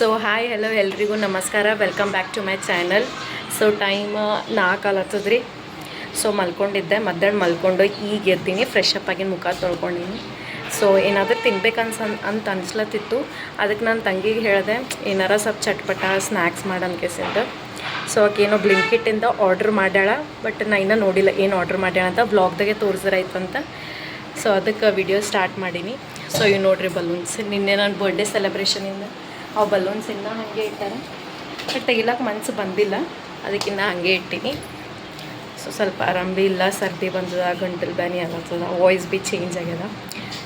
So hi hello ಎಲ್ರಿಗೂ, ನಮಸ್ಕಾರ. Welcome back to my channel so time ನಾಲ್ಕು ಆಲತ್ತದ್ರಿ ಸೊ ಮಲ್ಕೊಂಡಿದ್ದೆ, ಮಧ್ಯಾಹ್ನ ಮಲ್ಕೊಂಡು ಈಗ ಎದ್ದೀನಿ ಫ್ರೆಶ್ ಅಪ್ ಆಗಿ ಮುಖ ತೊಳ್ಕೊಂಡಿನಿ. ಸೊ ಏನಾದರೂ ತಿನ್ಬೇಕನ್ಸ ಅಂತ ಅನ್ಸ್ಲತ್ತಿತ್ತು. ಅದಕ್ಕೆ ನಾನು ತಂಗಿಗೆ ಹೇಳಿದೆ, ಏನಾರ ಸ್ವಲ್ಪ ಚಟ್ಪಟ ಸ್ನ್ಯಾಕ್ಸ್ ಮಾಡನ್ಕೇಸಿಂದ ಸೊ ಆಕೇನೋ ಬ್ಲಿಂಕಿಟ್ಟಿಂದ ಆರ್ಡ್ರ್ ಮಾಡ್ಯಾಳ ಬಟ್ ನಾನು ಇನ್ನೂ ನೋಡಿಲ್ಲ ಏನು ಆರ್ಡ್ರ್ ಮಾಡ್ಯಾಳ ಅಂತ ಬ್ಲಾಗ್ದಾಗೆ ಅಂತ ಸೊ ಅದಕ್ಕೆ ವಿಡಿಯೋ ಸ್ಟಾರ್ಟ್ ಮಾಡೀನಿ. ಸೊ ಇವು ನೋಡ್ರಿ ಬಲೂನ್ಸ್ ನಿನ್ನೆ ನನ್ನ ಬರ್ಡೇ ಸೆಲೆಬ್ರೇಷನಿಂದ ಅವು ಬಲೂನ್ಸ್ ಇನ್ನೂ ಹಾಗೆ ಇಟ್ಟಾರೆ ಬಟ್ ತೆಗಿಲಕ್ಕೆ ಮನಸ್ಸು ಬಂದಿಲ್ಲ. ಅದಕ್ಕಿನ್ನ ಹಾಗೆ ಇಟ್ಟಿನಿ. ಸೊ ಸ್ವಲ್ಪ ಆರಾಮ್ ಭೀ ಇಲ್ಲ, ಸರ್ದಿ ಬಂದದ, ಗಂಟಲು ಬ್ಯಾನಿ ಆಗತ್ತದ ವಾಯ್ಸ್ ಭೀ ಚೇಂಜ್ ಆಗ್ಯದ.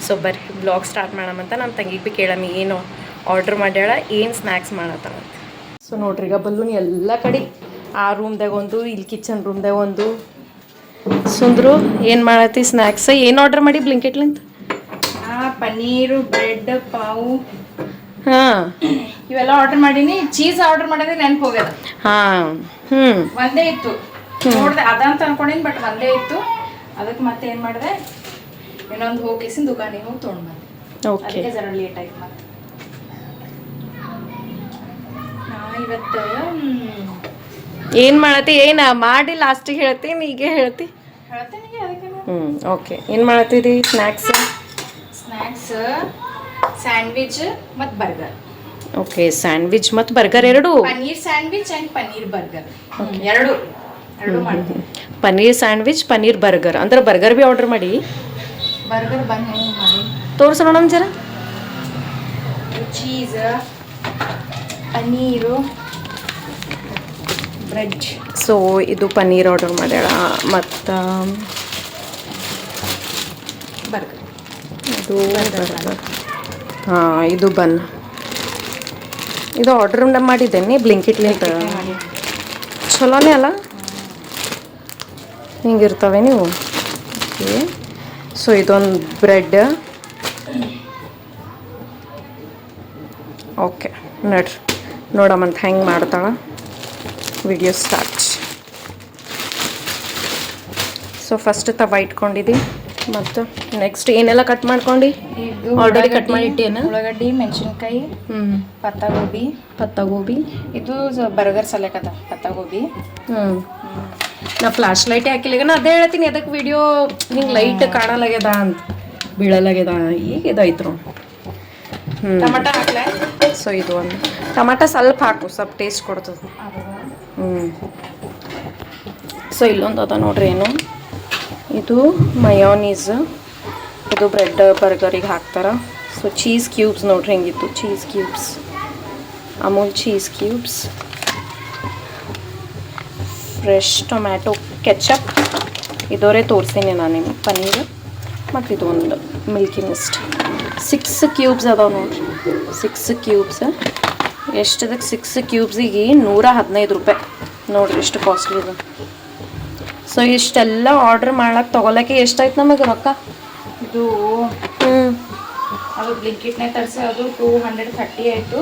ಸೊ ಬರ್ರಿ ಬ್ಲಾಗ್ ಸ್ಟಾರ್ಟ್ ಮಾಡಮಂತ ನಮ್ಮ ತಂಗಿಗೆ ಭೀ ಕೇಳಮ್ಮಿ ಏನು ಆರ್ಡ್ರ್ ಮಾಡ್ಯಾಳ, ಏನು ಸ್ನ್ಯಾಕ್ಸ್ ಮಾಡತ್ತವ ಸೊ ನೋಡ್ರಿ, ಈಗ ಬಲೂನ್ ಎಲ್ಲ ಕಡೆ, ಆ ರೂಮ್ದಾಗ ಒಂದು, ಇಲ್ಲಿ ಕಿಚನ್ ರೂಮ್ದಾಗ ಒಂದು. ಸುಂದ್ರು, ಏನು ಮಾಡತ್ತಿ ಸ್ನ್ಯಾಕ್ಸ್ ಏನು ಆರ್ಡರ್ ಮಾಡಿ ಬ್ಲಿಂಕೆಟ್ಲಿಂತ ಆ, ಪನ್ನೀರು ಬ್ರೆಡ್ ಪಾವು. ಹಾಂ. ಇವೆಲ್ಲ ಆರ್ಡರ್ ಮಾಡೀನಿ. ಚೀಸ್ ಆರ್ಡರ್ ಮಾಡಿದ್ರೆ ನೆನಪು ಹೋಗ್ಯದ ಹಾಂ ಹ್ಞೂ ಒಂದೇ ಇತ್ತು. ನೋಡ್ದೆ ಅಂತ ಅನ್ಕೊಂಡಿನಿ ಬಟ್ ಒಂದೇ ಇತ್ತು. ಅದಕ್ಕೆ ಮತ್ತೆ ಏನ್ ಮಾಡಿದೆ? ಇನ್ನೊಂದು ಹೋಗಿಸಿನ ದುಕಾನಿಗೆ ಹೋಗಿ ತೊಗೊಂಡ್ ಬಂದೆ. ಓಕೆ ಜರ ಲೇಟ್ ಆಯ್ತು ಮತ್ತೆ. ಇವತ್ತು ಏನು ಮಾಡತ್ತಿ ಏನು ಮಾಡಿ ಲಾಸ್ಟಿಗೆ ಹೇಳ್ತೀನಿ ಈಗ ಹೇಳ್ತಿ? ಹ್ಞೂ ಓಕೆ ಏನು ಮಾಡತ್ತೀರಿ ಸ್ನಾಕ್ಸ್ ಸ್ನ್ಯಾಕ್ಸ್ ಸ್ಯಾಂಡ್ವಿಚ್ ಮತ್ತು ಬರ್ಗರ್ ಓಕೆ ಸ್ಯಾಂಡ್ವಿಚ್ ಮತ್ತು ಬರ್ಗರ್ ಎರಡು? Paneer sandwich and paneer burger ಎರಡು. ಎರಡು ಮಾಡ್ತೀನಿ ಪನ್ನೀರ್ ಸ್ಯಾಂಡ್ವಿಚ್ ಪನ್ನೀರ್ ಬರ್ಗರ್ ಅಂದ್ರೆ ಬರ್ಗರ್ ಭೀ ಆರ್ಡರ್ ಮಾಡಿ? ಬರ್ಗರ್ ಬಂದು ಹೆಂಗೆ ಮಾಡಿ? ತೋರಿಸೋಣ ನಮ್ಮ ಜರ ಚೀಸ್ ಪನ್ನೀರು ಬ್ರೆಡ್ ಸೊ ಇದು ಪನ್ನೀರ್ ಆರ್ಡರ್ ಮಾಡ್ಯಾಳ. ಮತ್ತು ಬರ್ಗರ್ ಇದು ಬರ್ಗರ್ ಹಾಂ ಇದು ಬನ್. ಇದು ಆರ್ಡರ್ ಮಾಡಿದ್ದೇನೆ ಬ್ಲಿಂಕಿಟ್ಲಿಂತ ಚಲೋನೇ ಅಲ್ಲ? ಹಿಂಗಿರ್ತವೆ ನೀವು? ಓಕೆ. ಸೊ ಇದೊಂದು ಬ್ರೆಡ್ ಓಕೆ ನಡ್ರಿ. ನೋಡಮ್ಮಂತ ಹೆಂಗೆ ಮಾಡ್ತಾಳ. ವಿಡಿಯೋ ಸ್ಟಾರ್ಟ್ ಸೊ ಫಸ್ಟ್ ತವ ಇಟ್ಕೊಂಡಿದ್ದಿ ಮತ್ತು ನೆಕ್ಸ್ಟ್ ಏನೆಲ್ಲ ಕಟ್ ಮಾಡ್ಕೊಂಡು? ಆಲ್ರೆಡಿ ಕಟ್ ಮಾಡಿ ಇಟ್ಟೇನ ಉಳ್ಳಾಗಡ್ಡಿ ಮೆಣಸಿನ್ಕಾಯಿ ಹ್ಞೂ ಪತ್ತಾಗೋಬಿ. ಪತ್ತಾಗೋಬಿ. ಪತ್ತ ಗೋಬಿ ಇದು ಬರ್ಗರ್ ಸಲಕದ ಅದ ಪತ್ತಾಗೋಬಿ. ಹ್ಞೂ ನಾ ಫ್ಲಾಶ್ ಲೈಟ್ ಹಾಕಿಲ್ಲ ಈಗ ನಾ ಅದೇ ಹೇಳ್ತೀನಿ ಅದಕ್ಕೆ ವಿಡಿಯೋ ಹಿಂಗೆ ಲೈಟ್ ಕಾಣಲಾಗ್ಯದ ಅಂತ. ಬೀಳಲಾಗ್ಯದ ಈಗ ಇದೈತ್ರು ಹ್ಞೂ ಟಮಾಟ ಹಾಕ್ಲ? ಸೊ ಇದು ಒಂದು. ಟಮಾಟ ಸ್ವಲ್ಪ ಹಾಕು ಸ್ವಲ್ಪ ಟೇಸ್ಟ್ ಕೊಡ್ತದೆ. ಹ್ಞೂ ಸೊ ಇಲ್ಲೊಂದು ಅದ ನೋಡ್ರಿ ಏನು? ಇದು ಮಯೋನೀಸ್ ಇದು ಬ್ರೆಡ್ ಬರ್ಗರಿಗೆ ಹಾಕ್ತಾರೆ. ಸೊ ಚೀಸ್ ಕ್ಯೂಬ್ಸ್ ನೋಡ್ರಿ ಹೆಂಗಿತ್ತು. Cheese cubes Amul cheese cubes fresh tomato ketchup ಇದೋರೇ ತೋರಿಸ್ತೀನಿ ನಾನು ನಿಮ್ಗೆ. ಪನ್ನೀರ್ ಮತ್ತು ಒಂದು ಮಿಲ್ಕಿ ಮಿಸ್ಟ್ ಸಿಕ್ಸ್ ಕ್ಯೂಬ್ಸ್ ಅದಾವೆ ನೋಡ್ರಿ. ಸಿಕ್ಸ್ ಕ್ಯೂಬ್ಸ್ ಎಷ್ಟದಕ್ಕೆ ಸಿಕ್ಸ್ ಕ್ಯೂಬ್ಸಿಗೆ ನೂರ ಹದಿನೈದು ರೂಪಾಯಿ. ನೋಡ್ರಿ ಎಷ್ಟು ಕಾಸ್ಟ್ಲಿ ಇದು. ಸೊ ಇಷ್ಟೆಲ್ಲ ಆರ್ಡ್ರ್ ಮಾಡಕ್ಕೆ ತೊಗೊಳಕ್ಕೆ ಎಷ್ಟಾಯ್ತು ನಮಗೆ ರೊಕ್ಕ? ಇದು ಅದು ಬ್ಲಿಂಕಿಟ್ನೇ ತರಿಸಿ ಅದು ಟೂ ಹಂಡ್ರೆಡ್ ಥರ್ಟಿ ಆಯಿತು.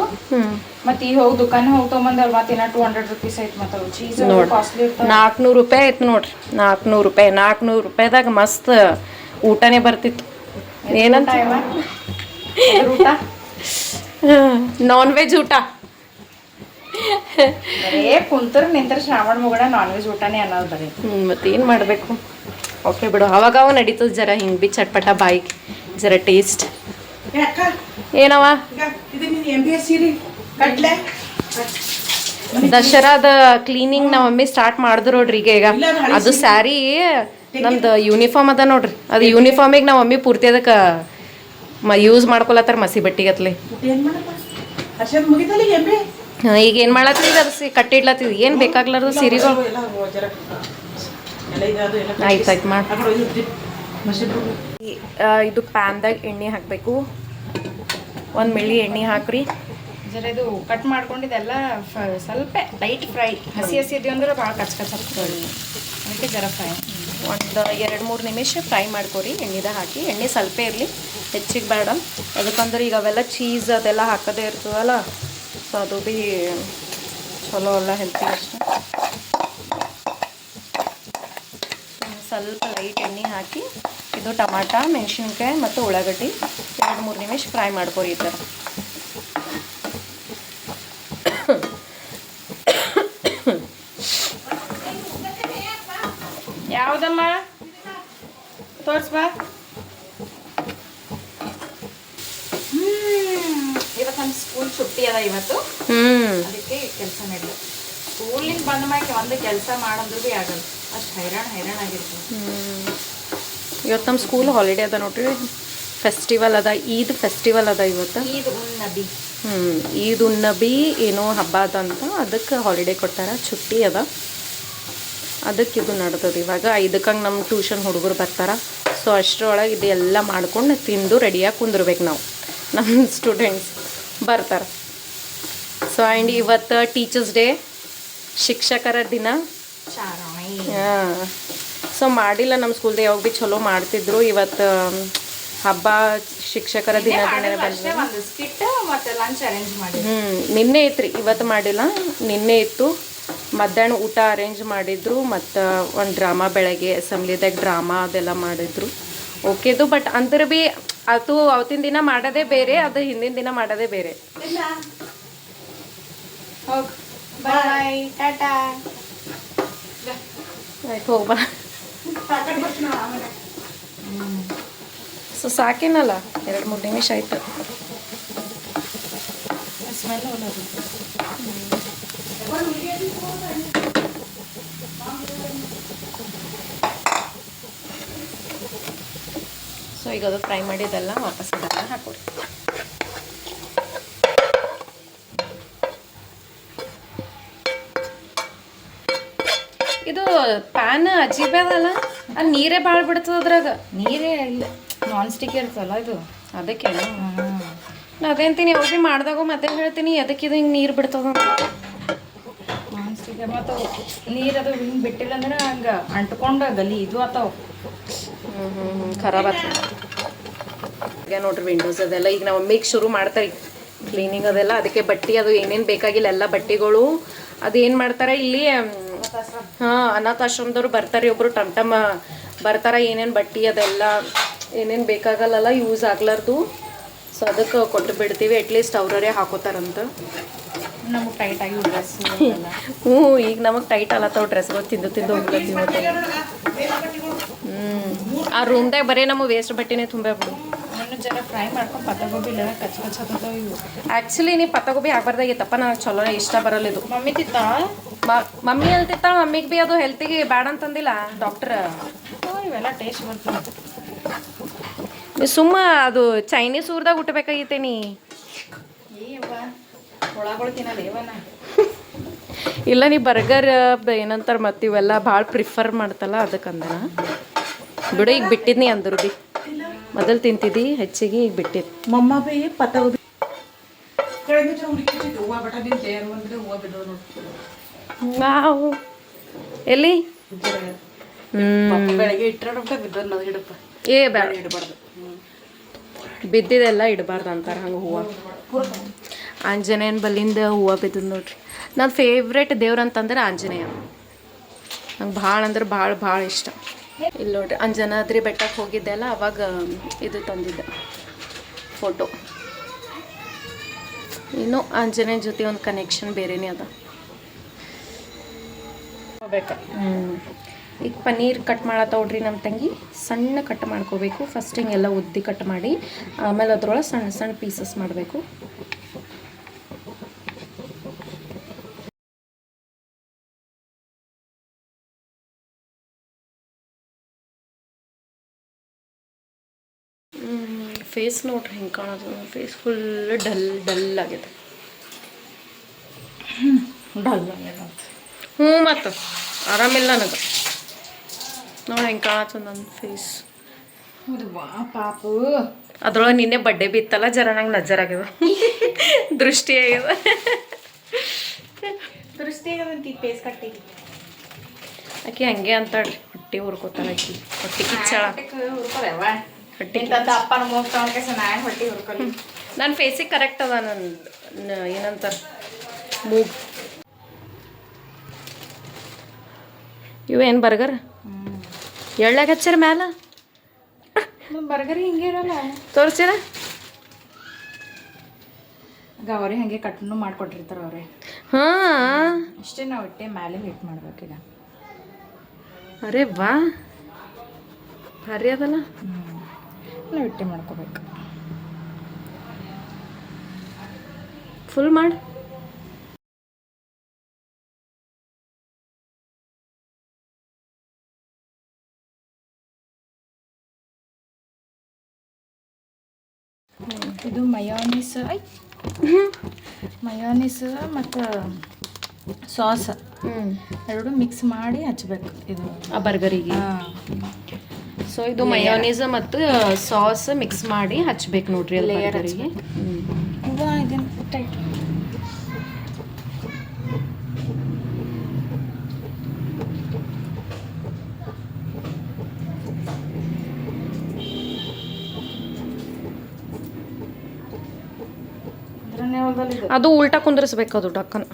ಮತ್ತೆ ಈಗ ಹೋಗಿ ದುಕಾನ್ ಹೋಗಿ ತೊಗೊಂಬಂದವ್ರು ಮತ್ತೆ ಇನ್ನೂ ಟೂ ಹಂಡ್ರೆಡ್ ರುಪೀಸ್ ಆಯ್ತು ಮತ್ತೆ ಅವು ಚೀಸ್. ಕಾಸ್ಟ್ಲಿ ನಾಲ್ಕುನೂರು ರೂಪಾಯಿ ಆಯ್ತು ನೋಡ್ರಿ. ನಾಲ್ಕುನೂರು ರೂಪಾಯಿ ನಾಲ್ಕುನೂರು ರೂಪಾಯಿದಾಗ ಮಸ್ತ್ ಊಟನೇ ಬರ್ತಿತ್ತು. ಏನಂತ? ಊಟ? ನಾನ್ ವೆಜ್ ಊಟ. ಬರೇ ಕುಂತರ್ ನಿಂತರ ಶ್ರಾವಣ ಮುಗಡ ನಾನ್ ವೆಜ್ ಊಟನೇ ಅನ್ನೋದು ಬರೀ. ಹ್ಞೂ ಮತ್ತೆ ಏನು ಮಾಡಬೇಕು? ಓಕೆ ಬಿಡು. ಅವಾಗ ಅವ ನಡೀತದೆ ಜರ ಹಿಂಗೆ ಬಿ ಚಟ್ಪಟ ಬಾಯಿಗೆ ಜರ ಟೇಸ್ಟ್ ಏನವ? ದಸರಾದ ಕ್ಲೀನಿಂಗ್ ನಮ್ಮ ಮಮ್ಮಿ ಸ್ಟಾರ್ಟ್ ಮಾಡಿದ್ರು ನೋಡ್ರಿ ಈಗ ಈಗ. ಅದು ಸ್ಯಾರಿ ನಮ್ದು ಯೂನಿಫಾರ್ಮ್ ಅದ ನೋಡ್ರಿ. ಅದು ಯೂನಿಫಾರ್ಮಿಗೆ ನಮ್ಮ ಮಮ್ಮಿ ಪೂರ್ತಿ ಅದಕ್ಕೆ ಮ ಯೂಸ್ ಮಾಡ್ಕೊಲತ್ತಾರ ಮಸಿ ಬಟ್ಟಿಗತ್ಲೆ. ಈಗ ಏನು ಮಾಡತ್ತಿದ್ ಅದು ಸಿ ಕಟ್ಟಿಡ್ಲತ್ತಿದ್ ಏನು ಬೇಕಾಗ್ಲಾರ್ದು ಸೀರೆಗಳು? ಆಯ್ತು ಆಯ್ತು ಮಾಡಿ. ಇದು ಪ್ಯಾನ್ದಾಗ ಎಣ್ಣೆ ಹಾಕಬೇಕು. ಒಂದು ಮಿಳಿ ಎಣ್ಣೆ ಹಾಕ್ರಿ. ಜರ ಇದು ಕಟ್ ಮಾಡ್ಕೊಂಡಿದ್ದೆಲ್ಲ ಸ್ವಲ್ಪ ಲೈಟ್ ಫ್ರೈ ಹಸಿ ಹಸಿ ಇದೀವಿ ಅಂದ್ರೆ ಭಾಳ ಕಚ್ ಕಚ್ ಅದಕ್ಕೆ ಜರ ಫ್ರೈ ಒಂದು ಎರಡು ಮೂರು ನಿಮಿಷ ಫ್ರೈ ಮಾಡ್ಕೊರಿ. ಎಣ್ಣೆದಾಗ ಹಾಕಿ. ಎಣ್ಣೆ ಸ್ವಲ್ಪ ಇರಲಿ. ಹೆಚ್ಚಿಗೆ ಬೇಡ ಅದಕ್ಕಂದ್ರೆ ಈಗ ಅವೆಲ್ಲ ಚೀಸ್ ಅದೆಲ್ಲ ಹಾಕೋದೇ ಇರ್ತದಲ್ಲ. ಸೊ ಅದು ಭೀ ಚಲೋ ಅಲ್ಲ ಹೆಲ್ತಿ ಸ್ವಲ್ಪ ಲೈಟ್ ಎಣ್ಣೆ ಹಾಕಿ, ಇದು ಟಮಾಟ, ಮೆಣಸಿನ್ಕಾಯಿ ಮತ್ತು ಉಳ್ಳಾಗಡ್ಡಿ ಎರಡು ಮೂರು ನಿಮಿಷ ಫ್ರೈ ಮಾಡ್ಕೊರಿ ಈ ಥರ ಯಾವುದಮ್ಮ? ತೋರ್ಸ್ಬಾ ಹ್ಮ್ ಇವತ್ತು ನಮ್ಮ ಸ್ಕೂಲ್ ಚುಟ್ಟಿ ಅದ ಇವತ್ತು. ಅದಕ್ಕೆ ಕೆಲಸ ನಡೆದ ಸ್ಕೂಲಿಂದ ಬಂದ ಮ್ಯಾಕೆ ಒಂದು ಕೆಲಸ ಮಾಡಂದ್ರೂ ಭೀ ಆಗಲ್ಲ. ಅಷ್ಟು ಹೈರಾಣ ಹೈರಾಣ ಆಗಿರ್ತದೆ ಇವತ್ತು ನಮ್ಮ ಸ್ಕೂಲ್ ಹಾಲಿಡೇ ಅದ ನೋಡ್ರಿ. ಫೆಸ್ಟಿವಲ್ ಅದ ಈದ್ ಫೆಸ್ಟಿವಲ್ ಅದ ಇವತ್ತು. ಈದ್ ಉನ್ನಬಿ ಹ್ಞೂ ಈದ್ ಉನ್ನಬಿ ಏನೋ ಹಬ್ಬ ಅದ ಅಂತ ಅದಕ್ಕೆ ಹಾಲಿಡೇ ಕೊಡ್ತಾರ ಚುಟ್ಟಿ ಅದ. ಅದಕ್ಕೆ ಇದು ನಡ್ದದ. ಇವಾಗ ಐದಕ್ಕಂಗೆ ನಮ್ಮ ಟ್ಯೂಷನ್ ಹುಡುಗರು ಬರ್ತಾರ. ಸೊ ಅಷ್ಟರೊಳಗೆ ಇದೆಲ್ಲ ಮಾಡ್ಕೊಂಡು ತಿಂದು ರೆಡಿಯಾಗಿ ಕುಂದಿರ್ಬೇಕು ನಾವು. ನಮ್ಮ ಸ್ಟೂಡೆಂಟ್ಸ್ ಬರ್ತಾರೆ. ಸೊ ಆ್ಯಂಡ್ ಇವತ್ತು ಟೀಚರ್ಸ್ ಡೇ ಶಿಕ್ಷಕರ ದಿನ. ಹಾಂ. ಸೊ ಮಾಡಿಲ್ಲ ನಮ್ಮ ಸ್ಕೂಲ್ದಾಗ ಯಾವಾಗ ಭೀ ಚಲೋ ಮಾಡ್ತಿದ್ರು. ಇವತ್ತು ಹಬ್ಬ ಶಿಕ್ಷಕರ ದಿನ ಹ್ಞೂ ನಿನ್ನೆ ಐತ್ರಿ ಇವತ್ತು ಮಾಡಿಲ್ಲ. ನಿನ್ನೆ ಇತ್ತು. ಮಧ್ಯಾಹ್ನ ಊಟ ಅರೇಂಜ್ ಮಾಡಿದ್ರು. ಮತ್ತು ಒಂದು ಡ್ರಾಮಾ ಬೆಳಗ್ಗೆ ಅಸೆಂಬ್ಲಿದಾಗ ಡ್ರಾಮಾ ಅದೆಲ್ಲ ಮಾಡಿದ್ರು. ಓಕೆದು ಬಟ್ ಅಂದ್ರೆ ಭೀ ಅದು ಅವತ್ತಿನ ದಿನ ಮಾಡೋದೇ ಬೇರೆ ಅದು ಹಿಂದಿನ ದಿನ ಮಾಡೋದೇ ಬೇರೆ. ಬಾಯ್. ಟಾಟಾ. ಆಯ್ತು ಹೋಗ್ಬಾ ಸೊ ಸಾಕೇನಲ್ಲ? ಎರಡು ಮೂರು ನಿಮಿಷ ಆಯ್ತು. ಸ್ಮೆಲ್ ಹೋಗೋದು ಸೊ ಈಗ ಅದು ಫ್ರೈ ಮಾಡಿದ್ದೆಲ್ಲ ವಾಪಸ್ ಇದೆಲ್ಲ ಹಾಕೊಡಿ ಇದು ಪ್ಯಾನ್ ಅಜೀಬ್ ಅದಲ್ಲ ಅಲ್ಲಿ? ನೀರೇ ಭಾಳ ಬಿಡ್ತದ ಅದ್ರಾಗ. ನೀರೇ ಇಲ್ಲ. ನಾನ್ ಸ್ಟಿಕ್ ಇರ್ತಲ್ಲ ಇದು. ಅದಕ್ಕೆ ನಾ ಅದೇಂತೀನಿ ಯಾವಾಗ ಭೀ ಮಾಡಿದಾಗ ಮತ್ತೆ ಹೇಳ್ತೀನಿ ಅದಕ್ಕೆ ಇದು ಹಿಂಗೆ ನೀರು ಬಿಡ್ತದ. ನಾನ್ ಸ್ಟಿಕ್ ಮತ್ತು ನೀರು ಅದು ಹಿಂಗೆ ಬಿಟ್ಟಿಲ್ಲ ಅಂದ್ರೆ ಹಂಗೆ ಅಂಟ್ಕೊಂಡು ಗಲಿ ಇದು ಆತಾವ ಹ್ಞೂ ಹ್ಞೂ ಹ್ಞೂ ಖರಾಬ್ ಆಗ್ತದೆ. ಈಗ ನೋಡ್ರಿ ವಿಂಡೋಸ್ ಅದೆಲ್ಲ ಈಗ ನಾವು ಒಮ್ಮೆಗೆ ಶುರು ಮಾಡ್ತಾರೆ. ಕ್ಲೀನಿಂಗ್ ಅದೆಲ್ಲ ಅದಕ್ಕೆ ಬಟ್ಟೆ ಅದು ಏನೇನು ಬೇಕಾಗಿಲ್ಲ ಎಲ್ಲ ಬಟ್ಟೆಗಳು. ಅದು ಏನು ಮಾಡ್ತಾರೆ ಇಲ್ಲಿ ಹಾಂ ಅನಾಥಾಶ್ರಮದವ್ರು ಬರ್ತಾರೆ ಒಬ್ಬರು ಟಮ್ ಟಮ್ ಬರ್ತಾರೆ ಏನೇನು ಬಟ್ಟೆ ಅದೆಲ್ಲ ಏನೇನು ಬೇಕಾಗಲ್ಲಲ್ಲ ಯೂಸ್ ಆಗ್ಲಾರ್ದು. ಸೊ ಅದಕ್ಕೆ ಕೊಟ್ಟು ಬಿಡ್ತೀವಿ ಅಟ್ಲೀಸ್ಟ್ ಅವ್ರವರೇ ಹಾಕೋತಾರಂತ. ನಮಗೆ ಟೈಟ್ ಆಗಿ ಡ್ರೆಸ್ ಹ್ಞೂ ಈಗ ನಮಗೆ ಟೈಟ್ ಅಲ್ಲತ್ತಾವ ಡ್ರೆಸ್ಗಳು ತಿಂದು ತಿಂದು ಹೋಗ್ಲತ್ತೀವಿ ಹ್ಞೂ ಆ ರೂಮ್ದಾಗ ಬರೀ ನಮಗೆ ವೇಸ್ಟ್ ಬಟ್ಟೆನೇ ತುಂಬ ಬಿಡು. ನಾನು ಜರ ಫ್ರೈ ಮಾಡ್ಕೊಂಡು ಪತ್ತಗೋಬಿ ಇಲ್ಲ ಇವು. ಆ್ಯಕ್ಚುಲಿ ನೀವು ಪತ್ತಗೋಬಿ ಹಾಕ್ಬಾರ್ದಾಗಿತ್ತಪ್ಪ ನನಗೆ ಚಲೋ ಇಷ್ಟ ಬರಲ್ಲ ಇದು. ಮಮ್ಮಿ ತಿತ್ತ ಮಮ್ಮಿ ಹೇಳ್ತಿತ್ತ ಮಮ್ಮಿಗೆ ಬಿ ಅದು ಹೆಲ್ತಿಗೆ ಬ್ಯಾಡ ಅಂತಂದಿಲ್ಲ ಡಾಕ್ಟ್ರ್ ಇವೆಲ್ಲ ಟೇಸ್ಟ್ ಬರ್ತದೆ ಸುಮ್ಮ ಅದು ಚೈನೀಸ್ ಊರ್ದಾಗ ಹುಟ್ಟಬೇಕಾಗಿತ್ತೆ ನೀ. ಏವ್ವ ಒಳಗಳು ತಿನ್ನಲ್ಲ ಇಲ್ಲ ನೀ ಬರ್ಗರ್ ಏನಂತಾರೆ ಮತ್ತು ಇವೆಲ್ಲ ಭಾಳ ಪ್ರಿಫರ್ ಮಾಡ್ತಲ್ಲ ಅದಕ್ಕಂದ್ರೆ ಬಿಡು ಈಗ ಬಿಟ್ಟಿದ್ನಿ ಅಂದ್ರು ಬಿ. ಮೊದಲು ತಿಂತಿದ್ದಿ ಹೆಚ್ಚಿಗೆ ಈಗ ಬಿಟ್ಟಿದ್. ಮಮ್ಮ ಬಿ ಪತ್ತ ವಾವ್. ಎಲ್ಲಿ? ಬೆಳಗ್ಗೆ ಏ ಬೇಡ. ಇಡಬಾರ್ದು. ಬಿದ್ದಿದೆಲ್ಲ ಇಡಬಾರ್ದು ಅಂತಾರೆ ಹಂಗೆ ಹೂವು. ಆಂಜನೇಯನ ಬಲ್ಲಿಂದ ಹೂವು ಬಿದ್ದದ ನೋಡ್ರಿ. ನನ್ನ ಫೇವ್ರೇಟ್ ದೇವ್ರು ಅಂತಂದ್ರೆ ಆಂಜನೇಯ. ನಂಗೆ ಭಾಳ ಅಂದ್ರೆ ಭಾಳ ಭಾಳ ಇಷ್ಟ. ಇಲ್ಲಿ ನೋಡ್ರಿ ಅಂಜನಾದ್ರಿ ಬೆಟ್ಟಕ್ಕೆ ಹೋಗಿದ್ದೆ ಅಲ್ಲ ಅವಾಗ ಇದು ತಂದಿದ್ದೆ ಫೋಟೋ ಇನ್ನು ಆಂಜನೇಯನ ಜೊತೆ ಒಂದು ಕನೆಕ್ಷನ್ ಬೇರೆನೇ ಅದ. ಈಗ ಪನ್ನೀರ್ ಕಟ್ ಮಾಡತ್ತವ್ರಿ ನಮ್ಮ ತಂಗಿ. ಸಣ್ಣ ಕಟ್ ಮಾಡ್ಕೋಬೇಕು. ಫಸ್ಟ್ ಹಿಂಗೆಲ್ಲ ಉದ್ದಿ ಕಟ್ ಮಾಡಿ ಆಮೇಲೆ ಅದ್ರೊಳಗೆ ಸಣ್ಣ ಸಣ್ಣ ಪೀಸಸ್ ಮಾಡಬೇಕು. ಫೇಸ್ ನೋಡ್ರಿ ಹಿಂಗೆ ಕಾಣೋದು. ಫೇಸ್ ಫುಲ್ ಡಲ್ ಡಲ್ ಆಗಿದೆ. ಡಲ್ ಹ್ಞೂ ಮತ್ತು ಆರಾಮಿಲ್ಲ ನನಗೆ. ನೋಡಿ ಹೆಂಗೆ ಕಾಣತ್ತ ನನ್ನ ಫೇಸ್ ಪಾಪು. ಅದ್ರೊಳಗೆ ನಿನ್ನೆ ಬಡ್ಡೆ ಬಿತ್ತಲ್ಲ ಜರ ನಂಗೆ ನಜರಾಗ್ಯದ ದೃಷ್ಟಿ ಆಗ್ಯದ. ದೃಷ್ಟಿ ಆಗ್ಯದಂತ ಪೇಸ್ ಕಟ್ಟಿ ಆಕೆ ಹಂಗೆ ಅಂತಾಳ್ರಿ ಹೊಟ್ಟೆ ಹುರ್ಕೋತಾಳ ಆಕಿ. ಹೊಟ್ಟೆ ಕಿಚ್ಚಾಳ. ಅಪ್ಪನ ನಾನು ಹೊಟ್ಟಿ ನನ್ನ ಫೇಸಿಗೆ ಕರೆಕ್ಟ್ ಅದ ನನ್ನ ಏನಂತ? ಮೂಗ್. ಇವೇನು ಬರ್ಗರ್ ಎಳ್ಳಾಗ ಹಚ್ಚಾರ ಮ್ಯಾಲ? ಬರ್ಗರ್ ಹಿಂಗೆ ಇರಲ್ಲ. ತೋರಿಸ್ತೀರ ಈಗ ಅವರೇ ಹಂಗೆ ಕಟ್ನು ಮಾಡ್ಕೊಟ್ಟಿರ್ತಾರ ಅವ್ರೆ. ಹಾಂ. ಇಷ್ಟೇ ನಾವು ಇಟ್ಟೆ ಮ್ಯಾಲೆ ಹಿಟ್ ಮಾಡ್ಬೇಕೀಗ. ಅರೆ ವಾ. ಭಾರಿ ಅದಲ್ಲ. ನಾವು ಇಟ್ಟೆ ಮಾಡ್ಕೋಬೇಕು. ಫುಲ್ ಮಾಡಿ? ಇದು ಮಯೋನೀಸ್ ಐ ಮಯೋನೀಸ್ ಮತ್ತು ಸಾಸ್ ಹ್ಞೂ ಎರಡು ಮಿಕ್ಸ್ ಮಾಡಿ ಹಚ್ಬೇಕು ಇದು. ಆ ಬರ್ಗರಿಗೆ ಸೊ ಇದು ಮಯೋನೀಸ್ ಮತ್ತು ಸಾಸ್ ಮಿಕ್ಸ್ ಮಾಡಿ ಹಚ್ಬೇಕು ನೋಡ್ರಿ ಅದು ಉಲ್ಟಾ ಕುಂದ್ರಿಸ್ಬೇಕು ಅದು ಡಕ್ಕನ್.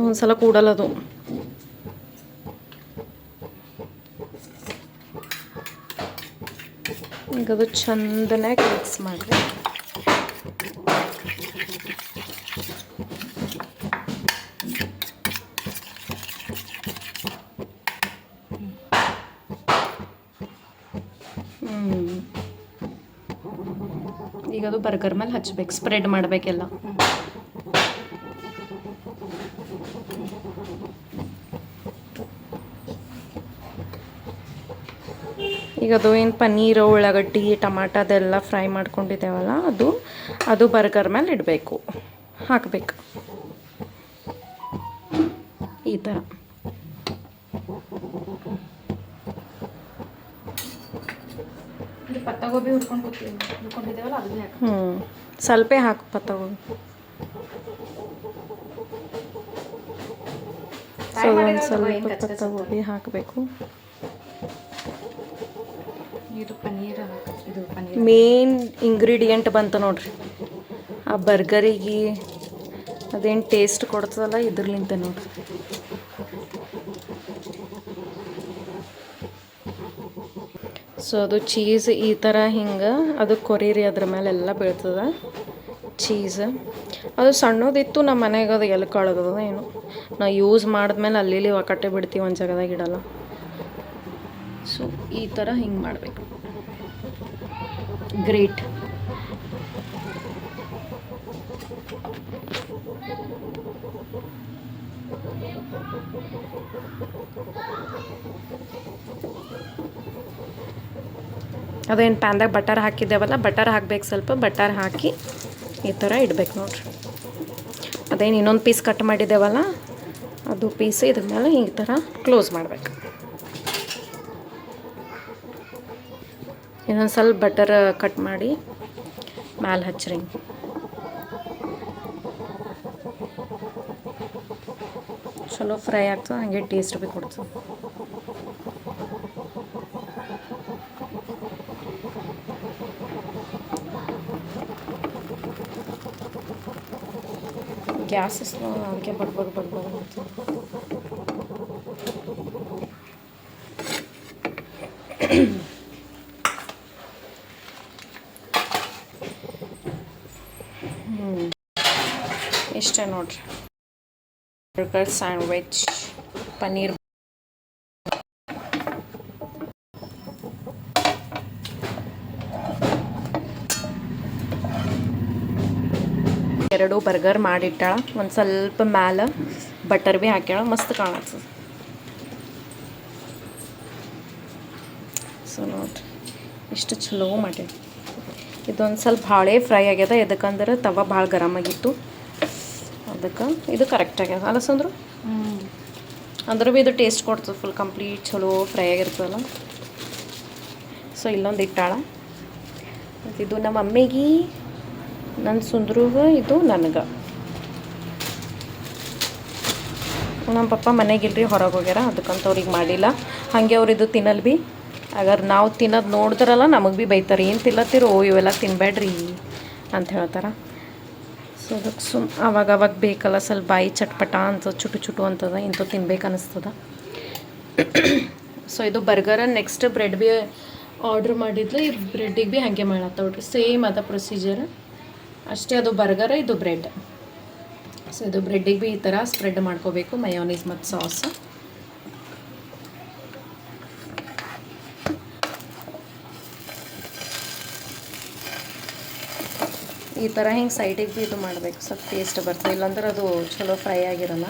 ಒಂದ್ಸಲ ಕೂಡಲ್ಲ ಅದು. ಅದು ಚಂದನಾಗಿ ಮಿಕ್ಸ್ ಮಾಡಿರಿ. ಈಗ ಅದು ಬರ್ಗರ್ ಮೇಲೆ ಹಚ್ಬೇಕು ಸ್ಪ್ರೆಡ್ ಮಾಡಬೇಕೆಲ್ಲ ಈಗ ಅದು ಏನು ಪನ್ನೀರು ಉಳ್ಳಾಗಡ್ಡಿ ಟಮಾಟ ಅದೆಲ್ಲ ಫ್ರೈ ಮಾಡ್ಕೊಂಡಿದ್ದೇವಲ್ಲ ಅದು ಅದು ಬರ್ಗರ್ ಮೇಲೆ ಇಡಬೇಕು ಹಾಕಬೇಕು. ಈ ಥರ. ಪತ್ತಗೋಬಿ ಹುರ್ಕೊಂಡು ಹುರ್ಕೊಂಡಿದ್ದೇವಲ್ಲ ಅದನ್ನೇ ಹ್ಞೂ ಸ್ವಲ್ಪ ಹಾಕು ಪತ್ತಗೋಬಿ. ಸೊ ಒಂದು ಸ್ವಲ್ಪ ಪತ್ತಗೋಬಿ ಹಾಕಬೇಕು. ಮೇನ್ ಇಂಗ್ರೀಡಿಯೆಂಟ್ ಬಂತು ನೋಡ್ರಿ. ಆ ಬರ್ಗರಿಗೆ ಅದೇನು ಟೇಸ್ಟ್ ಕೊಡ್ತದಲ್ಲ ಇದ್ರಲಿಂತ ನೋಡ್ರಿ. ಸೊ ಅದು ಚೀಸ್ ಈ ಥರ ಹಿಂಗೆ, ಅದು ಕೊರೀರಿ ಅದ್ರ ಮೇಲೆ ಎಲ್ಲ ಬೀಳ್ತದ. ಚೀಸ್ ಅದು ಸಣ್ಣದಿತ್ತು ನಮ್ಮ ಮನೆಗೆ ಅದು ಎಲ್ಲಿ ಕಳೆದದ ಏನು. ನಾ ಯೂಸ್ ಮಾಡಿದ್ಮೇಲೆ ಅಲ್ಲಿ ಒಕ್ಕಟ್ಟೆ ಬಿಡ್ತೀವಿ ಒಂದು ಜಾಗದಾಗ ಇಡಲ್ಲ. ಸೊ ಈ ಥರ ಹಿಂಗೆ ಮಾಡಬೇಕು. ಗ್ರೇಟ್ ಅದೇನು ಪ್ಯಾನ್ದಾಗ ಬಟರ್ ಹಾಕಿದ್ದೇವಲ್ಲ, ಬಟರ್ ಹಾಕ್ಬೇಕು ಸ್ವಲ್ಪ, ಬಟರ್ ಹಾಕಿ ಈ ಥರ ಇಡ್ಬೇಕು ನೋಡ್ರಿ. ಅದೇನು ಇನ್ನೊಂದು ಪೀಸ್ ಕಟ್ ಮಾಡಿದ್ದೇವಲ್ಲ, ಅದು ಪೀಸ್ ಇದ್ರ ಮೇಲೆ ಈ ಥರ ಕ್ಲೋಸ್ ಮಾಡಬೇಕು. ಇನ್ನೊಂದು ಸ್ವಲ್ಪ ಬಟರ್ ಕಟ್ ಮಾಡಿ ಮ್ಯಾಲೆ ಹಚ್ಚಿರಿ. ಚಲೋ ಫ್ರೈ ಆಗ್ತದೆ, ಹಾಗೆ ಟೇಸ್ಟ್ ಭೀ ಕೊಡ್ತದೆ. ಗ್ಯಾಸ್ ಸ್ಲೋ ಅದಕ್ಕೆ ಬಡ್ಬಡ್ ಬಡ್ಬಡ್ ಅಂತ ಇಷ್ಟೇ ನೋಡ್ರಿ. Burger sandwich paneer. ಎರಡು ಬರ್ಗರ್ ಮಾಡಿಟ್ಟಾಳ. ಒಂದು ಸ್ವಲ್ಪ ಮ್ಯಾಲ ಬಟರ್ ಭೀ ಹಾಕ್ಯಾಳ. ಮಸ್ತ್ ಕಾಣತ್ತದ ಸೊ ನೋಡ್ರಿ. ಇಷ್ಟು ಚಲೋ ಮಾಡ್ಯಾಳ ಇದೊಂದು ಸ್ವಲ್ಪ ಭಾಳೇ ಫ್ರೈ ಆಗ್ಯದ. ಎದಕ್ಕಂದ್ರೆ ತವ ಭಾಳ ಗರಮ್ ಆಗಿತ್ತು. ಅದಕ್ಕೆ ಇದು ಕರೆಕ್ಟಾಗ್ಯದ ಆಗ್ಯದ ಅಲ್ಲ ಸಂದ್ರು? ಅಂದ್ರೆ ಭೀ ಇದು ಟೇಸ್ಟ್ ಕೊಡ್ತದೆ ಫುಲ್ ಕಂಪ್ಲೀಟ್ ಚಲೋ ಫ್ರೈ ಆಗಿರ್ತದಲ್ಲ. ಸೊ ಇಲ್ಲೊಂದು ಇಟ್ಟಾಳ. ಮತ್ತು ಇದು ನಮ್ಮ ಅಮ್ಮಿಗೆ ನನ್ನ ಸುಂದ್ರಿಗೆ ಇದು ನನಗೆ. ನಮ್ಮ ಪಪ್ಪ ಮನೆಗಿಲ್ರಿ ಹೊರಗೆ ಹೋಗ್ಯಾರ ಅದಕ್ಕಂತ ಅವ್ರಿಗೆ ಮಾಡಿಲ್ಲ. ಹಾಗೆ ಅವ್ರು ಇದು ತಿನ್ನಲ್ ಭೀ ಅಗರ್ ನಾವು ತಿನ್ನೋದು ನೋಡಿದ್ರಲ್ಲ ನಮಗೆ ಭೀ ಬೈತಾರೆ ಏನು ತಿನ್ನತ್ತೀರೋ ಇವೆಲ್ಲ ತಿನ್ನಬೇಡ್ರಿ ಅಂತ ಹೇಳ್ತಾರೆ. ಸೊ ಅದಕ್ಕೆ ಸುಮ್ ಅವಾಗ ಅವಾಗ ಬೇಕಲ್ಲ ಸ್ವಲ್ಪ ಬಾಯಿ ಚಟ್ಪಟ ಅಂತ ಚುಟು ಚುಟು ಅಂತದ ಇಂಥ ತಿನ್ಬೇಕು ಅನ್ನಿಸ್ತದ ಸೊ ಇದು ಬರ್ಗರ ನೆಕ್ಸ್ಟ್ ಬ್ರೆಡ್ ಭೀ ಆರ್ಡ್ರ್ ಮಾಡಿದ್ಲು, ಈ ಬ್ರೆಡ್ಡಿಗೆ ಭೀ ಹಾಗೆ ಮಾಡತ್ತವ್ರಿ ಸೇಮ್ ಅದ ಪ್ರೊಸೀಜರ್ ಅಷ್ಟೇ ಅದು ಬರ್ಗರ, ಇದು ಬ್ರೆಡ್ ಸೊ ಇದು ಬ್ರೆಡ್ಡಿಗೆ ಭೀ ಈ ಥರ ಸ್ಪ್ರೆಡ್ ಮಾಡ್ಕೋಬೇಕು ಮಯೋನೀಸ್ ಮತ್ತು ಸಾಸ್ ಈ ಥರ ಹಿಂಗೆ ಸೈಡಿಗೆ ಭೀ ಇದು ಮಾಡಬೇಕು. ಸ್ವಲ್ಪ ಟೇಸ್ಟ್ ಬರ್ತದೆ. ಇಲ್ಲಾಂದ್ರೆ ಅದು ಚಲೋ ಫ್ರೈ ಆಗಿರಲ್ಲ.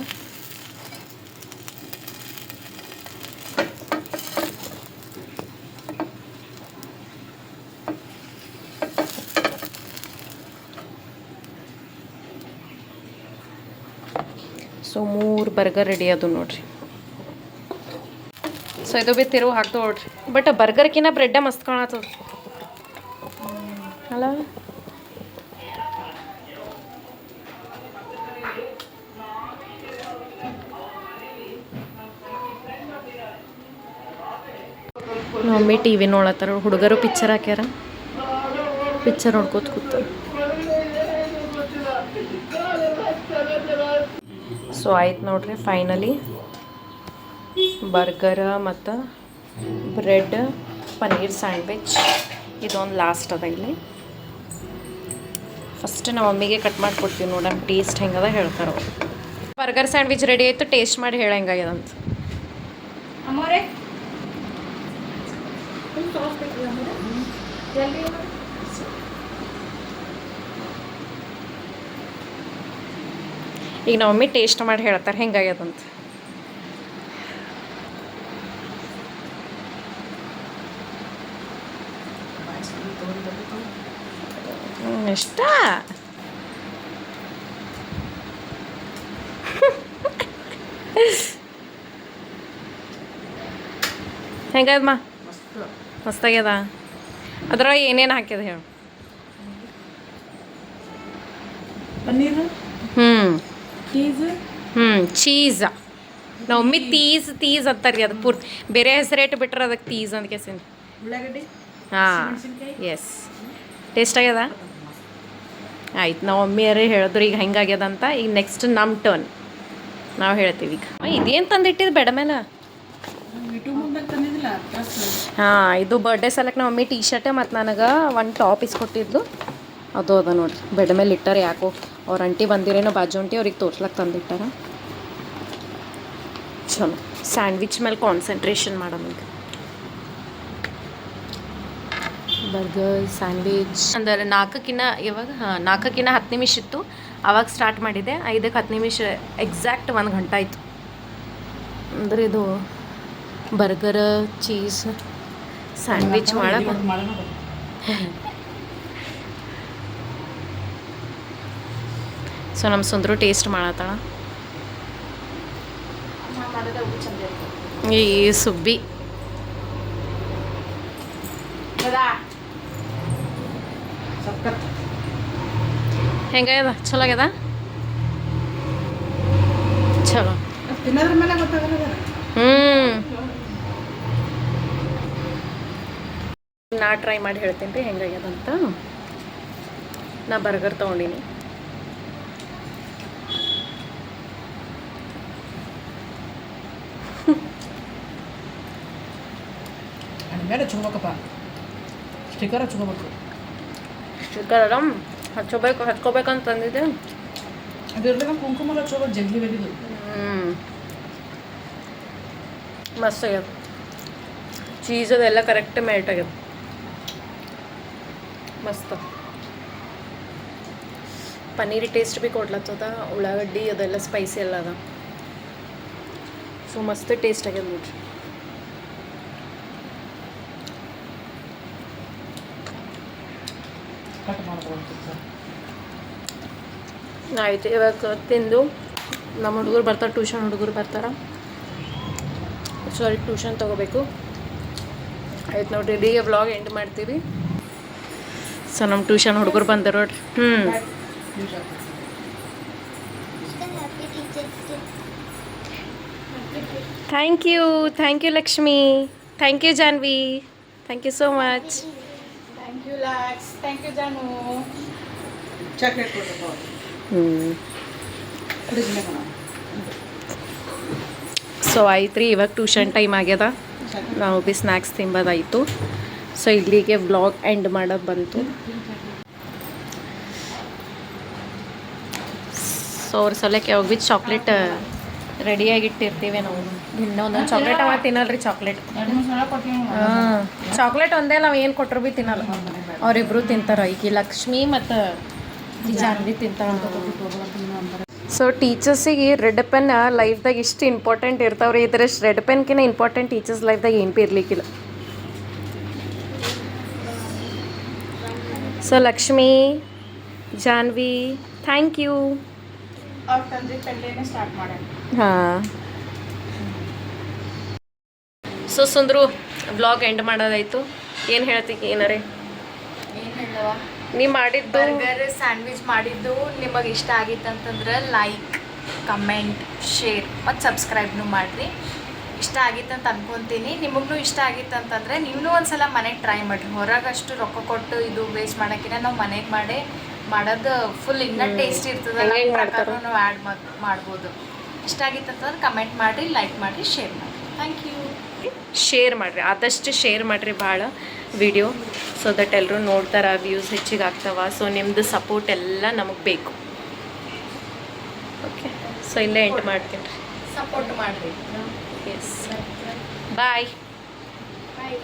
ಸೊ ಮೂರು ಬರ್ಗರ್ ರೆಡಿ ಅದು ನೋಡ್ರಿ. ಸೊ ಇದು ಬಿ ತಿರುವು ಹಾಕ್ದು ನೋಡ್ರಿ. ಬಟ್ ಬರ್ಗರ್ಕಿನ್ನ ಬ್ರೆಡ್ಡೇ ಮಸ್ತ್ ಕಾಣತ್ತದ. ಅಲ್ಲ ಮಮ್ಮಿ ಟಿ ವಿ ನೋಡತ್ತಾರ, ಹುಡುಗರು ಪಿಕ್ಚರ್ ಹಾಕ್ಯಾರ. ಪಿಕ್ಚರ್ ನೋಡ್ಕೋತ ಕೂತಾರ. ಸೊ ಆಯ್ತು ನೋಡ್ರಿ ಫೈನಲಿ ಬರ್ಗರ ಮತ್ತು ಬ್ರೆಡ್ ಪನ್ನೀರ್ ಸ್ಯಾಂಡ್ವಿಚ್ ಇದೊಂದು ಲಾಸ್ಟ್ ಅದ ಇಲ್ಲಿ. ಫಸ್ಟ್ ನಮ್ಮ ಮಮ್ಮಿಗೆ ಕಟ್ ಮಾಡಿ ಕೊಡ್ತೀವಿ ನೋಡೋಣ ಟೇಸ್ಟ್ ಹೆಂಗದ ಹೇಳ್ತಾರೆ ಬರ್ಗರ್ ಸ್ಯಾಂಡ್ವಿಚ್ ರೆಡಿ ಆಯಿತು ಟೇಸ್ಟ್ ಮಾಡಿ ಹೇಳ ಅಂದರೆ ಜಲ್ದಿ ಈಗ ನಮ್ಮ ಮಮ್ಮಿ ಟೇಸ್ಟ್ ಮಾಡಿ ಹೇಳ್ತಾರೆ ಹೆಂಗಾಗ್ಯದಂತ ಇಷ್ಟ? ಹೆಂಗದಮ್ಮ ಮಸ್ತಾಗ್ಯದ ಅದ್ರೊಳಗೆ ಏನೇನು ಹಾಕ್ಯದ ಹೇಳು. ಪನ್ನೀರು? ಹ್ಞೂ ಚೀಸ್? ಹ್ಞೂ ಚೀಸ. ನಾವು ಒಮ್ಮೆ ತೀಸ್ ತೀಸ್ ಅಂತಾರೆ ಅದು ಪೂರ್ತಿ. ಬೇರೆ ಹೆಸರೇಟ್ ಬಿಟ್ರೆ ಅದಕ್ಕೆ ತೀಸ್ ಅಂತ ಉಳ್ಳಾಗಡ್ಡಿ? ಹಾಂ ಎಸ್ ಟೇಸ್ಟ್ ಆಗ್ಯದ? ಆಯ್ತು ನಾವು ಮಮ್ಮಿಯರೇ ಹೇಳಿದ್ರು ಈಗ ಹೆಂಗಾಗ್ಯದ ಅಂತ. ಈಗ ನೆಕ್ಸ್ಟ್ ನಮ್ಮ ಟರ್ನ್ ನಾವು ಹೇಳ್ತೀವಿ ಈಗ. ಇದೇನು ತಂದಿಟ್ಟಿದ್ದು ಬೇಡ ಮೇಲೆ? ಹಾಂ, ಇದು ಬರ್ಡೇ ಸಲಕ್ಕೆ ನಮ್ಮ ಮಮ್ಮಿ ಟೀ ಶರ್ಟೆ ಮತ್ತು ನನಗೆ ಒಂದು ಟಾಪ್ ಇಸ್ಕೊಟ್ಟಿದ್ಲು ಅದು ಅದ ನೋಡ್ರಿ. ಬೆಡ್ ಮೇಲೆ ಇಟ್ಟಾರ ಯಾಕೋ ಅವ್ರ ಅಂಟಿ ಬಂದಿರೇನೋ ಬಾಜು ಅಂಟಿ ಅವ್ರಿಗೆ ತೋರ್ಸ್ಲಕ್ಕೆ ತಂದಿಟ್ಟಾರ. ಚಲೋ. ಸ್ಯಾಂಡ್ವಿಚ್ ಮೇಲೆ ಕಾನ್ಸಂಟ್ರೇಷನ್ ಮಾಡೋಣ ಈಗ. ಬರ್ಗರ್ ಸ್ಯಾಂಡ್ವಿಚ್ ಅಂದರೆ ನಾಲ್ಕಕ್ಕಿನ್ನ ಯಾವಾಗ ಹಾಂ ನಾಲ್ಕಕ್ಕಿನ್ನ ಹತ್ತು ನಿಮಿಷ ಇತ್ತು. ಆವಾಗ ಸ್ಟಾರ್ಟ್ ಮಾಡಿದೆ ಐದಕ್ಕೆ ಹತ್ತು ನಿಮಿಷ ಎಕ್ಸಾಕ್ಟ್ ಒಂದು ಗಂಟೆ ಆಯಿತು. ಅಂದ್ರೆ ಇದು ಬರ್ಗರ್ ಚೀಸ್ ಸ್ಯಾಂಡ್ವಿಚ್ ಮಾಡಕ್ಕೆ ಸೊ ನಮ್ಮ ಸುಂದರು ಟೇಸ್ಟ್ ಮಾಡತ್ತಾಳ. ಈ ಸುಬ್ಬಿ. ಹೆಂಗಾಗ್ಯದ ಚಲೋ ಆಗ್ಯದ? ಚಲೋ. ಹ್ಞೂ ನಾ ಟ್ರೈ ಮಾಡಿ ಹೇಳ್ತೀನಿ ರೀ ಹೆಂಗಾಗ್ಯದಂತ ನಾ ಬರ್ಗರ್ ತೊಗೊಂಡಿನಿ. ಮೇಲೆ ಹಚ್ಕೋಬೇಕಪ್ಪ. ಸ್ಟಿಕ್ಕರ್ ಹಚ್ಕೋಬೇಕು. ಚಿಕ್ಕರ ಹಚ್ಕೋಬೇಕು ಹಚ್ಕೋಬೇಕಂತ ಅಂದಿದ್ದೆ. ಅದ್ರದಾಗ ಕುಂಕುಮ ಹಚ್ಕೋಬೇಕು ಜಗ್ಲಿ ಬೆಲಿದು ಹ್ಞೂ ಮಸ್ತ್ ಆಗ್ಯದ. ಚೀಸ್ ಅದೆಲ್ಲ ಕರೆಕ್ಟ್ ಮೆಲ್ಟ್ ಆಗ್ಯದ. ಮಸ್ತ್. ಪನ್ನೀರ್ ಟೇಸ್ಟ್ ಭೀ ಕೊಡ್ಲತ್ತದ ಉಳ್ಳಾಗಡ್ಡಿ ಅದೆಲ್ಲ ಸ್ಪೈಸಿ ಎಲ್ಲ ಅದ. ಸೊ ಮಸ್ತ್ ಟೇಸ್ಟ್ ಆಗ್ಯದ ನೋಡ್ರಿ. ಆಯ್ತು ಇವಾಗ ತಿಂದು ನಮ್ಮ ಹುಡುಗರು ಬರ್ತಾರೆ ಟ್ಯೂಷನ್ ಹುಡುಗರು ಬರ್ತಾರೆ. ಸಾರಿ ಟ್ಯೂಷನ್ ತೊಗೋಬೇಕು. ಆಯ್ತು ನೋಡ್ರಿ ಈಗ ವ್ಲಾಗ್ ಎಂಡ್ ಮಾಡ್ತೀವಿ. ಸೊ ನಮ್ಮ ಟ್ಯೂಷನ್ ಹುಡುಗರು ಬಂದರು ನೋಡ್ರಿ. ಹ್ಞೂ thank you thank you Lakshmi thank you Janvi thank you so much thank you Laks thank you Janu so ಆಯ್ತು ರೀ ಇವಾಗ ಟ್ಯೂಷನ್ ಟೈಮ್ ಆಗ್ಯದ. ನಾವು ಬಿ ಸ್ನ್ಯಾಕ್ಸ್ ತಿಂಬೋದಾಯಿತು ಸೊ ಇಲ್ಲಿಗೆ ವ್ಲಾಗ್ ಎಂಡ್ ಮಾಡೋಕ್ಕೆ ಬಂತು. ಸೊ ಅವ್ರ ಸಲಕ್ಕೆ ಯಾವಾಗ ಬಿ ಚಾಕ್ಲೇಟ್ ರೆಡಿಯಾಗಿಟ್ಟಿರ್ತೀವಿ ನಾವು. ಇನ್ನೂ ಒಂದೊಂದು ಚಾಕ್ಲೇಟ್ ಅವ ತಿನ್ನಲ್ರಿ ಚಾಕ್ಲೇಟ್. ಹಾಂ, ಚಾಕ್ಲೇಟ್ ಒಂದೇ ನಾವು ಏನು ಕೊಟ್ಟರು ಭೀ ತಿನ್ನಲ್ಲ. ಅವರಿಬ್ರು ತಿಂತಾರ. ಈಗ ಲಕ್ಷ್ಮಿ ಮತ್ತು ಜಾನ್ವಿ ತಿಂತಾರ ಸೊ ಟೀಚರ್ಸಿಗೆ ರೆಡ್ ಪೆನ್ ಲೈಫ್ದಾಗ ಇಷ್ಟು ಇಂಪಾರ್ಟೆಂಟ್ ಇರ್ತಾವ್ರಿ. ಇದ್ರೆ ರೆಡ್ ಪೆನ್ಕಿನ್ನ ಇಂಪಾರ್ಟೆಂಟ್ ಟೀಚರ್ಸ್ ಲೈಫ್ದಾಗ ಏನು ಭೀ ಇರ್ಲಿಕ್ಕಿಲ್ಲ. So Lakshmi Janvi thank you ಹಾಂ ಸೊ ಸುಂದ್ರು ಬ್ಲಾಗ್ ಎಂಡ್ ಮಾಡೋದಾಯ್ತು. ಏನು ಹೇಳ್ತಿ ಏನಾರೇ? ಏನು ಹೇಳವ ನೀ ಮಾಡಿದ್ದು ಬರ್ಗರ್ ಸ್ಯಾಂಡ್ವಿಚ್ ಮಾಡಿದ್ದು ನಿಮಗೆ ಇಷ್ಟ ಆಗಿತ್ತಂತಂದ್ರೆ ಲೈಕ್ ಕಮೆಂಟ್ ಶೇರ್ ಮತ್ತು ಸಬ್ಸ್ಕ್ರೈಬ್ನು ಮಾಡಿರಿ. ಇಷ್ಟ ಆಗಿತ್ತಂತ ಅನ್ಕೊಂತೀನಿ. ನಿಮಗೂ ಇಷ್ಟ ಆಗಿತ್ತಂತಂದ್ರೆ ನೀವು ಒಂದ್ಸಲ ಮನೆಗೆ ಟ್ರೈ ಮಾಡಿರಿ. ಹೊರಗೆ ಅಷ್ಟು ರೊಕ್ಕ ಕೊಟ್ಟು ಇದು ವೇಸ್ಟ್ ಮಾಡೋಕ್ಕಿಂತ ನಾವು ಮನೆಗೆ ಮಾಡಿ ಮಾಡೋದು ಫುಲ್ ಇನ್ನೂ ಟೇಸ್ಟ್ ಇರ್ತದೆ. ನಾವು ಆ್ಯಡ್ ಮಾಡ್ಬೋದು. ಇಷ್ಟ ಆಗಿತ್ತಂತಂದ್ರೆ ಕಮೆಂಟ್ ಮಾಡಿರಿ ಲೈಕ್ ಮಾಡಿರಿ ಶೇರ್ ಮಾಡಿ ಥ್ಯಾಂಕ್ ಯು ಶೇರ್ ಮಾಡಿರಿ. ಆದಷ್ಟು ಶೇರ್ ಮಾಡಿರಿ ಭಾಳ ವಿಡಿಯೋ ಸೊ ದಟ್ ಎಲ್ಲರೂ ನೋಡ್ತಾರ ವ್ಯೂಸ್ ಹೆಚ್ಚಿಗೆ ಆಗ್ತಾವ. ಸೊ ನಿಮ್ಮದು ಸಪೋರ್ಟ್ ಎಲ್ಲ ನಮಗೆ ಬೇಕು. ಓಕೆ ಸೊ ಇಲ್ಲೇ ಎಂಟು ಮಾಡ್ತೀನಿ. ರೀ ಸಪೋರ್ಟ್ ಮಾಡಿರಿ. ಎಸ್ ಬಾಯ್ ಬಾಯ್